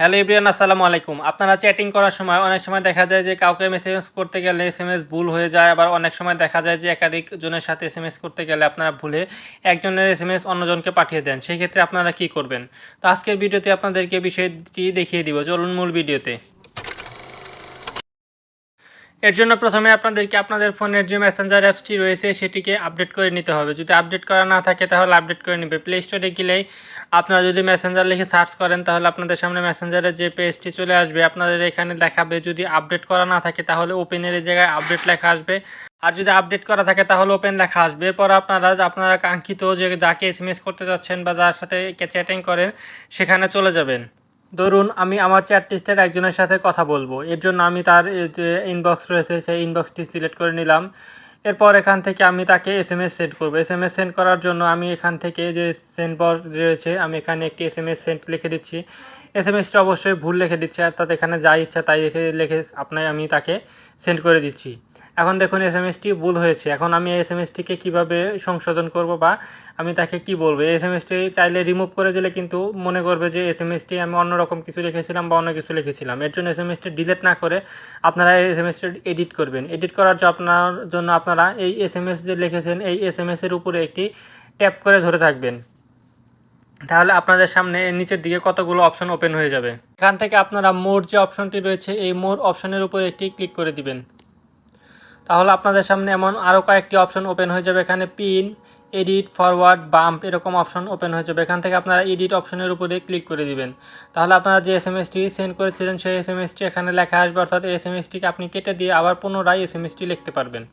Hello ইব্রিয়ান আসসালামু আলাইকুম। আপনারা চ্যাটিং করার সময় অনেক সময় দেখা যায় যে কাউকে মেসেজ করতে গেলে এস এম এস ভুল হয়ে যায়, আবার অনেক সময় দেখা যায় যে একাধিক জনের সাথে এস এম এস করতে গেলে আপনারা ভুলে একজনের এস এম এস অন্যজনকে পাঠিয়ে দেন। সেই ক্ষেত্রে আপনারা কি করবেন? তো আজকের ভিডিওতে আপনাদেরকে বিষয়টি দেখিয়ে দিব। চলুন মূল ভিডিওতে। এর জন্য প্রথমে আপনাদেরকে আপনাদের ফোনের যে মেসেঞ্জার অ্যাপসটি রয়েছে, সেটিকে আপডেট করে নিতে হবে। যদি আপডেট করা না থাকে, তাহলে আপডেট করে নেবে। প্লে স্টোরে গেলেই আপনারা যদি মেসেঞ্জার লিখে সার্চ করেন, তাহলে আপনাদের সামনে মেসেঞ্জারের যে পেজটি চলে আসবে, আপনাদের এখানে দেখাবে যদি আপডেট করা না থাকে, তাহলে ওপেনের জায়গায় আপডেট লেখা আসবে। আর যদি আপডেট করা থাকে, তাহলে ওপেন লেখা আসবে। এরপর আপনারা আপনারা কাঙ্ক্ষিত যে যাকে এস করতে যাচ্ছেন বা যার সাথে চ্যাটিং করেন, সেখানে চলে যাবেন। ধরুন আমি আমার চ্যাট লিস্টের একজনের সাথে কথা বলব। এর জন্য আমি তার যে ইনবক্স রয়েছে, সেই ইনবক্সটি সিলেক্ট করে নিলাম। এরপর এখান থেকে আমি তাকে এস এম এস সেন্ড করব। এস এম এস সেন্ড করার জন্য আমি এখান থেকে যে সেন্ড বর রয়েছে, আমি এখানে একটি এস এম এস সেন্ড লিখে দিচ্ছি। এস এম এসটা অবশ্যই ভুল লিখে দিচ্ছি, অর্থাৎ এখানে যা ইচ্ছা তাই লিখে লিখে আপনার আমি তাকে সেন্ড করে দিচ্ছি। এখন দেখুন এস এম এসটি ভুল হয়েছে। এখন আমি এস এম এসটিকে কীভাবে সংশোধন করব বা আমি তাকে কি বলব? এস এম এসটি চাইলে রিমুভ করে দিলে কিন্তু মনে করবে যে এস এম এসটি আমি অন্যরকম কিছু লিখেছিলাম বা অন্য কিছু লিখেছিলাম। এর জন্য এস এম এসটি ডিলিট না করে আপনারা এস এম এসটি এডিট করবেন। এডিট করার জন্য আপনার জন্য আপনারা এই এস এম এস যে লিখেছেন, এই এস এম এসের উপরে একটি ট্যাপ করে ধরে থাকবেন। তাহলে আপনাদের সামনে নিচের দিকে কতগুলো অপশন ওপেন হয়ে যাবে। এখান থেকে আপনারা মোর যে অপশনটি রয়েছে, এই মোর অপশনের উপরে একটি ক্লিক করে দিবেন। তাহলে আপনাদের সামনে এমন আরও কয়েকটি অপশন ওপেন হয়ে যাবে। এখানে পিন এডিট ফরওয়ার্ড বাম্প এরকম অপশন ওপেন হয়ে যাবে। এখান থেকে আপনারা এডিট অপশনের উপরে ক্লিক করে দিবেন। তাহলে আপনারা যে এস এম এসটি সেন্ড করেছিলেন, সেই এস এম এসটি এখানে লেখা আসবে। অর্থাৎ এস এম এসটিকে আপনি কেটে দিয়ে আবার পুনরায় এস এম এসটি লিখতে পারবেন।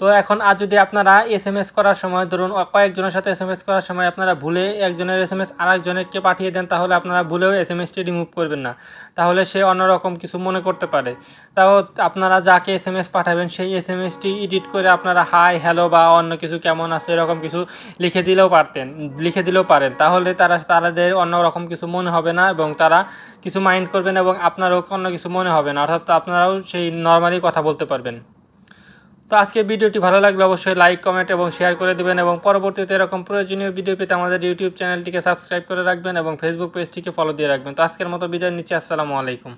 তো এখন আর যদি আপনারা এস এম এস করার সময়, ধরুন কয়েকজনের সাথে এস এম এস করার সময় আপনারা ভুলে একজনের এস এম এস আরেকজনেরকে পাঠিয়ে দেন, তাহলে আপনারা ভুলেও এস এম এসটি রিমুভ করবেন না। তাহলে সে অন্যরকম কিছু মনে করতে পারে। তাও আপনারা যাকে এস এম এস পাঠাবেন, সেই এস এম এসটি এডিট করে আপনারা হাই হ্যালো বা অন্য কিছু কেমন আছে, এরকম কিছু লিখে দিলেও পারতেন, লিখে দিলেও পারেন। তাহলে তারা তাদের অন্যরকম কিছু মনে হবে না এবং তারা কিছু মাইন্ড করবেন এবং আপনারও অন্য কিছু মনে হবে না। অর্থাৎ আপনারাও সেই নর্মালি কথা বলতে পারবেন। তো আজকে ভিডিওটি ভালো লাগলে অবশ্যই লাইক কমেন্ট এবং শেয়ার করে দেবেন এবং পরবর্তীতে এরকম প্রয়োজনীয় ভিডিও পেতে আমাদের ইউটিউব চ্যানেলটিকে সাবস্ক্রাইব করে রাখবেন এবং ফেসবুক পেজটিকে ফলো দিয়ে রাখবেন। তো আজকের মতো বিদায় নিচ্ছি, আসসালামু আলাইকুম।